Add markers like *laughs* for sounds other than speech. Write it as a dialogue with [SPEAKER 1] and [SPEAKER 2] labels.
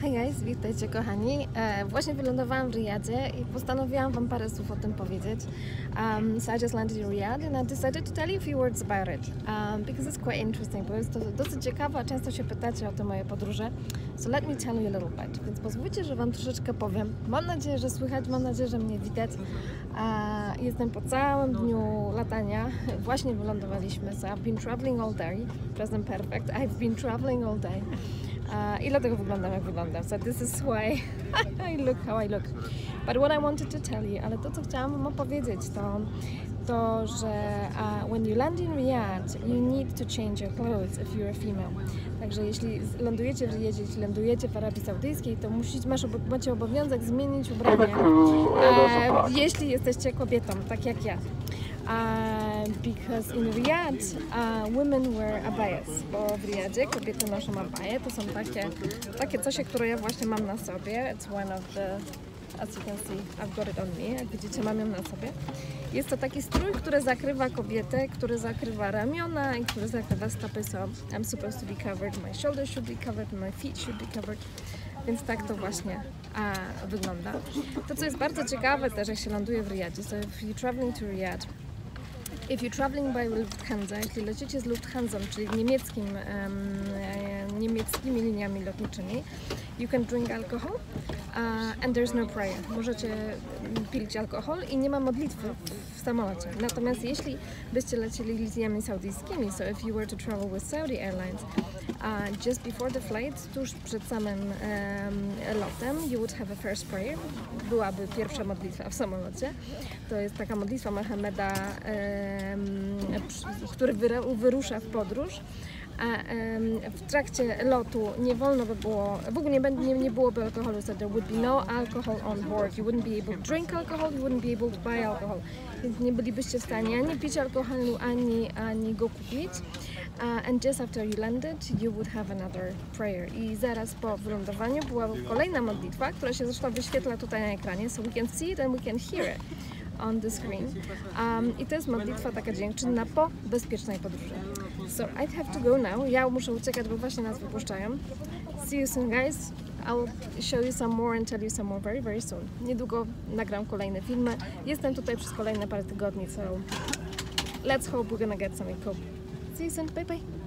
[SPEAKER 1] Hej guys, witajcie kochani. E, właśnie wylądowałam w Riyadzie i postanowiłam Wam parę słów o tym powiedzieć. Um, so I just landed in Riyadh and I decided to tell you a few words about it um, because it's quite interesting, bo jest to dosyć ciekawe, a często się pytacie o te moje podróże. So let me tell you a little bit. Więc pozwólcie, że Wam troszeczkę powiem. Mam nadzieję, że słychać, mam nadzieję, że mnie widać. A jestem po całym dniu latania. *laughs* Właśnie wylądowaliśmy, so I've been traveling all day. Present perfect. I've been traveling all day. Uh, I dlatego wyglądam jak wyglądam. So this is why *laughs* I look how I look. But what I wanted to tell you, ale to co chciałam wam opowiedzieć to to, że uh, when you land in Riyadh, you need to change your clothes if you're a female. Także jeśli lądujecie w Riyadzie, jeśli lądujecie w Arabii Saudyjskiej, to musicie, masz, macie obowiązek zmienić ubranie, e, jeśli jesteście kobietą, tak jak ja. Uh, because in Riyadh uh, women wear abayas, bo w Riyadzie kobiety noszą abaje, to są takie, takie coś, które ja właśnie mam na sobie. It's one of the, as you can see, I've got it on me, jak widzicie mam ją na sobie. Jest to taki strój, który zakrywa kobietę, który zakrywa ramiona i który zakrywa stopy, so I'm supposed to be covered, my shoulders should be covered, my feet should be covered. Więc tak to właśnie a, wygląda. To, co jest bardzo ciekawe też, jak się ląduje w Riyadzie, so if you're traveling to Riyadh, If you're traveling by Lufthansa, jeśli lecicie z Lufthansa, czyli niemieckim, em, e, niemieckimi liniami lotniczymi, you can drink alcohol uh, and there's no prayer. Możecie pić alkohol i nie ma modlitwy w, samolocie. Natomiast jeśli byście lecieli liniami saudyjskimi, so if you were to travel with Saudi Airlines, uh, just before the flight, tuż przed samym em, lotem, you would have a first prayer. Byłaby pierwsza modlitwa w samolocie. To jest taka modlitwa Mohameda, który wyrusza w podróż. A w trakcie lotu nie wolno by było, w ogóle nie, nie, nie byłoby alkoholu, so there would be no alcohol on board. You wouldn't be able to drink alcohol, you wouldn't be able to buy alcohol. Więc nie bylibyście w stanie ani pić alkoholu, ani, ani go kupić. Uh, and just after you landed, you would have another prayer. I zaraz po wylądowaniu była kolejna modlitwa, która się zresztą wyświetla tutaj na ekranie, so we can see it and we can hear it on the screen. Um, I to jest modlitwa taka dziękczynna po bezpiecznej podróży. So I'd have to go now. Ja muszę uciekać, bo właśnie nas wypuszczają. See you soon, guys. I'll show you some more and tell you some more very, very soon. Niedługo nagram kolejne filmy. Jestem tutaj przez kolejne parę tygodni, so let's hope we're gonna get something cool. See you soon. Bye bye.